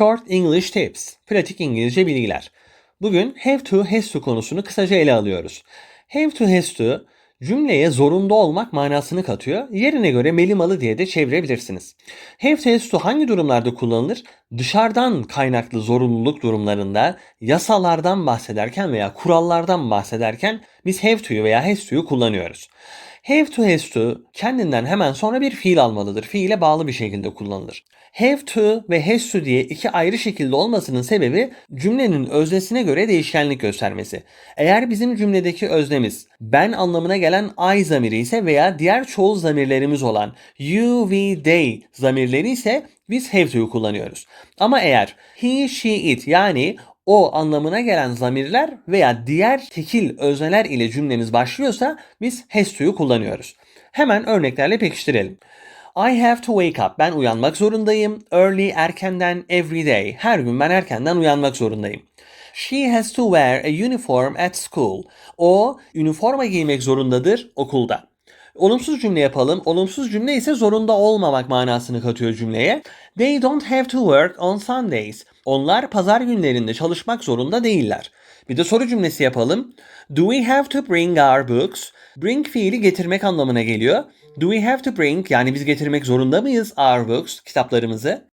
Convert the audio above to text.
Short English Tips. Pratik İngilizce bilgiler. Bugün have to, has to konusunu kısaca ele alıyoruz. Have to, has to cümleye zorunda olmak manasını katıyor. Yerine göre melimalı diye de çevirebilirsiniz. Have to, has to hangi durumlarda kullanılır? Dışarıdan kaynaklı zorunluluk durumlarında, yasalardan bahsederken veya kurallardan bahsederken biz have to'yu veya has to'yu kullanıyoruz. Have to has to kendinden hemen sonra bir fiil almalıdır. Fiile bağlı bir şekilde kullanılır. Have to ve has to diye iki ayrı şekilde olmasının sebebi cümlenin öznesine göre değişkenlik göstermesi. Eğer bizim cümledeki öznemiz ben anlamına gelen I zamiri ise veya diğer çoğul zamirlerimiz olan you, we, they zamirleri ise biz have to'yu kullanıyoruz. Ama eğer he, she, it yani o anlamına gelen zamirler veya diğer tekil özneler ile cümlemiz başlıyorsa biz has to'yu kullanıyoruz. Hemen örneklerle pekiştirelim. I have to wake up. Ben uyanmak zorundayım. Early erkenden every day. Her gün ben erkenden uyanmak zorundayım. She has to wear a uniform at school. O üniforma giymek zorundadır okulda. Olumsuz cümle yapalım. Olumsuz cümle ise zorunda olmamak manasını katıyor cümleye. They don't have to work on Sundays. Onlar pazar günlerinde çalışmak zorunda değiller. Bir de soru cümlesi yapalım. Do we have to bring our books? Bring fiili getirmek anlamına geliyor. Do we have to bring yani biz getirmek zorunda mıyız our books kitaplarımızı?